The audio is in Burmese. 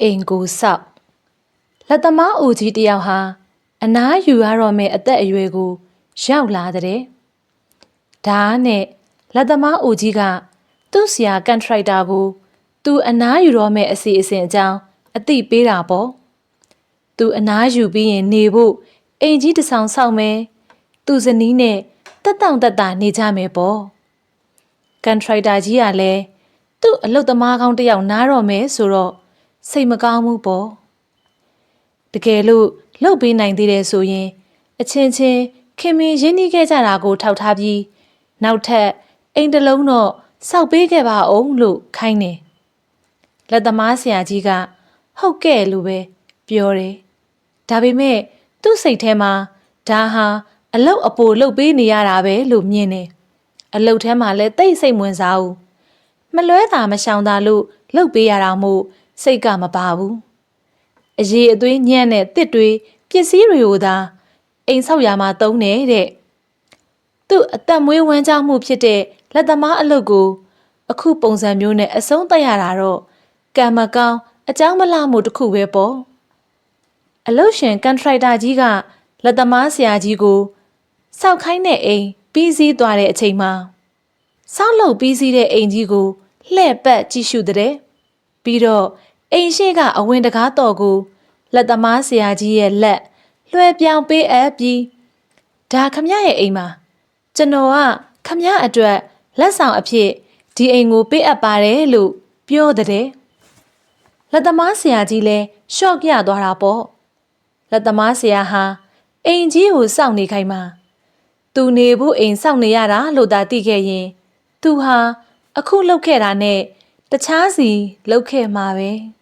အိမ်ကိုစောက်လက်သမားအိုကြီးတယောက်ဟာအနားယူရတော့မယ့်အသက်အရွယ်ကို ရောက်လာတဲ့ဒါနဲ့လက်သမားအိုကြီးကသူ့ဆရာကန်ထရိုက်တာကိုသူအနားယူတော့မယ့်အစီအစဉ်အကြောင်းအသိပေးတာပေါ့သူအနားယူပြီးရင်နေဖို့အိမ်ကြီးတစ်ဆောင်ဆောက်မယ်သူဇနီးနဲ့တက်တောင့်တက်တာနေကြမယ်ပေါ့ကန်ထရိုက်တာကြီးကလည်းသူ့အလုပ်သမားကောင်းတစ်ယောက်နားတော့မယ်ဆိုတော့ စိတ်မကောင်းဘူးပေါ့တကယ်လို့လှုပ်ပေးနိုင်သေးတယ်ဆိုရင် အချင်းချင်းခင်မင်ရင်းနှီးခဲ့ကြတာကို ထောက်ထားပြီးနောက်ထပ်အိမ်တစ်လုံးတော့စောက်ပေးခဲ့ပါအောင်လို့ခိုင်းတယ်လက်သမားဆရာကြီးက ဟုတ်ကဲ့လို့ပဲပြောတယ်ဒါပေမဲ့သူ့စိတ်ထဲမှာဒါဟာအလုတ်အပိုလှုပ်ပေးနေရတာပဲလို့မြင်တယ်အလုတ်ထဲမှာလည်းတိတ်စိတ်ဝင်စားဘူးမလွဲတာမရှောင်တာလို့လှုပ်ပေးရတာမို့ စိတ်ကမပါဘူးအရေးအသွေးညံ့တဲ့တစ်တွေပစ္စည်းတွေကိုသာအိမ်ဆောက်ရာမှာသုံးနေတဲ့သူ့အသက်မွေးဝမ်းကြောင်းမှုဖြစ်တဲ့လက်သမားအလုပ်ကို အခုပုံစံမျိုးနဲ့အဆုံးသတ်ရတာတော့ကံမကောင်းအကြောင်းမလှမှုတစ်ခုပဲပေါ့အလုပ်ရှင်ကန်ထရိုက်တာကြီးကလက်သမားဆရာကြီးကိုစောက်ခိုင်းတဲ့အိမ်ပြီးစည်းသွားတဲ့အချိန်မှာစောက်လုပ်ပြီးစည်းတဲ့အိမ်ကြီးကိုလှဲ့ပတ်ကြည့်ရှုတဲ့ ပြီးတော့အိမ်ရှိကအဝင်တကားတော်ကိုလက်သမားဆရာကြီးရဲ့လက်လွှဲပြောင်းပေးအပ်ပြီးဒါခမရရဲ့အိမ်မှာကျွန်တော်ကခမရအတွက်လက်ဆောင်အဖြစ်ဒီအိမ်ကိုပေးအပ်ပါတယ်လို့ပြောတဲ့လက်သမားဆရာကြီးလည်းရှော့ရသွားတာပေါ့လက်သမားဆရာဟာအိမ်ကြီးကိုစောင့်နေခိုင်းမှာသူနေဖို့အိမ်စောင့်နေရတာလို့သာသိခဲ့ရင် သူဟာအခုလှုပ်ခဲ့တာနဲ့ တခြားစီလှုပ်ခဲ့မှာပဲ။